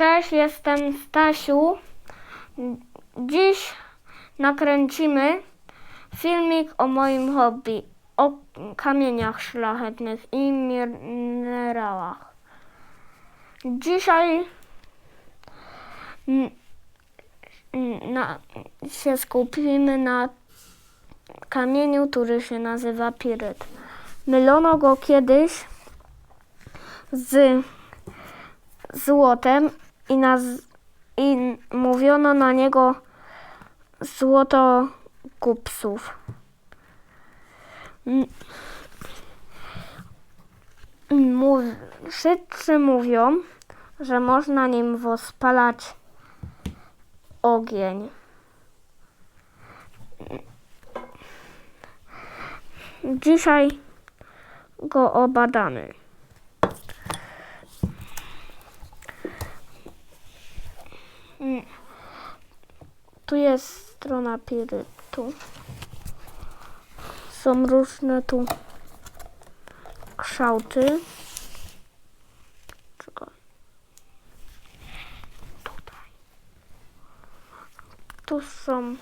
Cześć, jestem Stasiu. Dziś nakręcimy filmik o moim hobby, o kamieniach szlachetnych i minerałach. Dzisiaj na, się skupimy na kamieniu, który się nazywa piryt. Mylono go kiedyś z złotem i, naz- i mówiono na niego złoto kupsów. M- Mów, wszyscy mówią, że można nim rozpalać ogień. Dzisiaj go obadamy. Tu jest strona pirytu. Są różne tu kształty. Czekaj. Tutaj. Tu są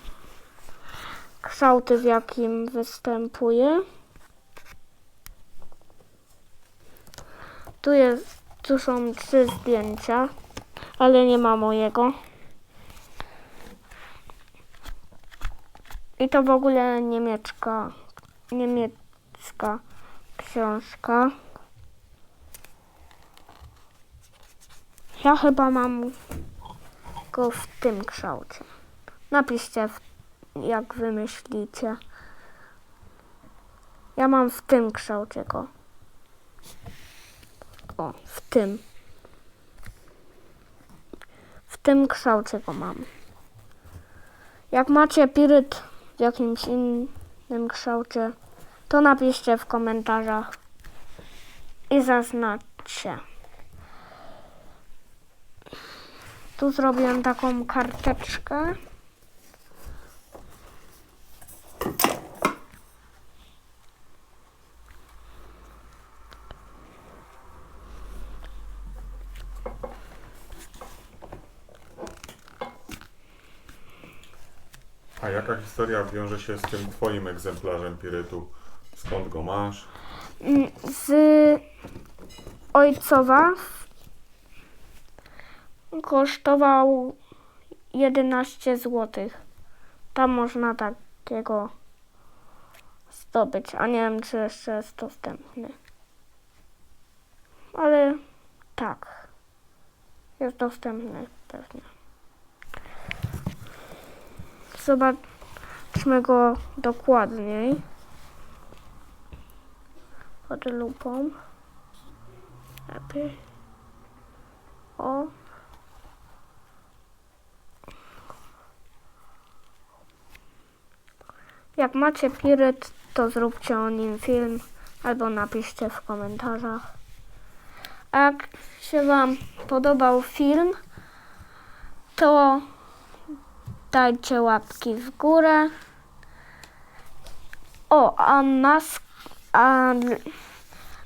kształty, w jakim występuje. Tu jest, tu są trzy zdjęcia, ale nie ma mojego. I to w ogóle niemiecka, niemiecka książka. Ja chyba mam go w tym kształcie. Napiszcie, jak wymyślicie. Ja mam w tym kształcie go. O, w tym. W tym kształcie go mam. Jak macie piryt w jakimś innym kształcie, to napiszcie w komentarzach i zaznaczcie. Tu zrobiłem taką karteczkę. A jaka historia wiąże się z tym twoim egzemplarzem pirytu? Skąd go masz? Mm, Z ojcowa kosztował 11 zł. Tam można takiego zdobyć, a nie wiem, czy jeszcze jest dostępny. Ale tak, jest dostępny pewnie. Zobaczmy go dokładniej pod lupą. Lepiej. O. Jak macie piryt, to zróbcie o nim film albo napiszcie w komentarzach. A jak się Wam podobał film, to dajcie łapki w górę. O, a mask, a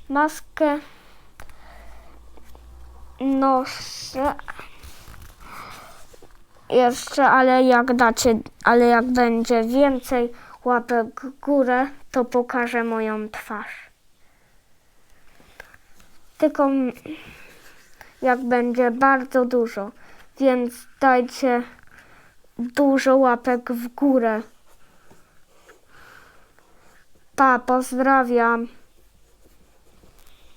maskę noszę jeszcze, ale jak dacie, ale jak będzie więcej łapek w górę, to pokażę moją twarz. Tylko jak będzie bardzo dużo, więc dajcie dużo łapek w górę. Pa, pozdrawiam.